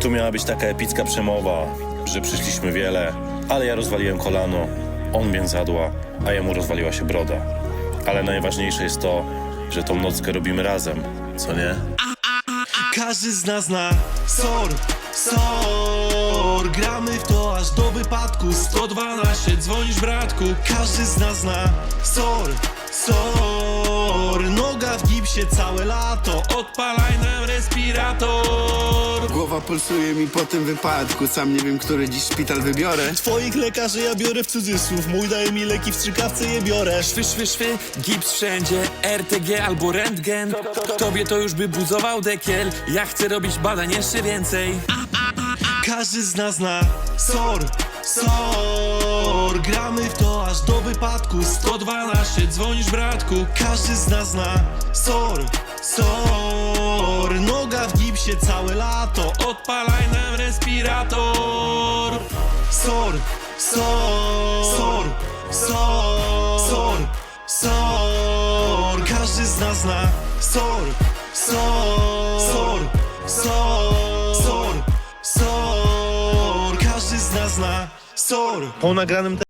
Tu miała być taka epicka przemowa, że przyszliśmy wiele, ale ja rozwaliłem kolano, on mnie zadła, a jemu rozwaliła się broda. Ale najważniejsze jest to, że tą nockę robimy razem, co nie? Każdy z nas zna SOR, SOR. Gramy w to aż do wypadku. 112, dzwonisz bratku. Każdy z nas zna SOR, SOR. Noga w gipsie całe lato. Odpalaj nam respirator Głowa pulsuje mi po tym wypadku. Sam nie wiem, który dziś szpital wybiorę. Twoich lekarzy ja biorę w cudzysłów. Mój daje mi leki w strzykawce je biorę. Szwy, szwy, szwy, gips wszędzie. RTG albo rentgen. Tobie to już by buzował dekiel. Ja chcę robić badań jeszcze więcej. Każdy z nas zna SOR, SOR. Gramy w to aż do wypadku. 112, dzwonisz bratku. Każdy z nas zna SOR, SOR Gipsie całe lato Odpalaj nam respirator. SOR, SOR SOR, SOR. SOR, SOR Każdy z nas zna SOR, SOR SOR, SOR SOR, SOR. Każdy z nas zna SOR. Po nagranym